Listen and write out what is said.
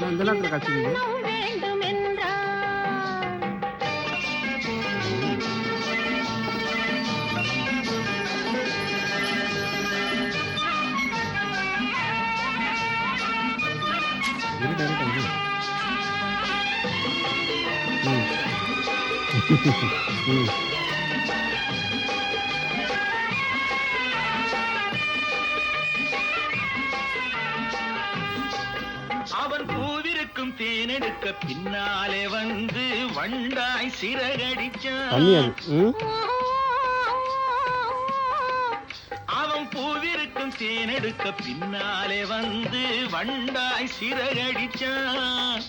நேரத்துல கசிக்குது இன்னும் வேண்டுமென்றால் இருட்டு அவன் பூவிருக்கும் தேனெடுக்க பின்னாலே வந்து வண்டாய் சிறகடிச்சான். அவன் பூவிருக்கும் தேனெடுக்க பின்னாலே வந்து வண்டாய் சிறகடிச்சான்.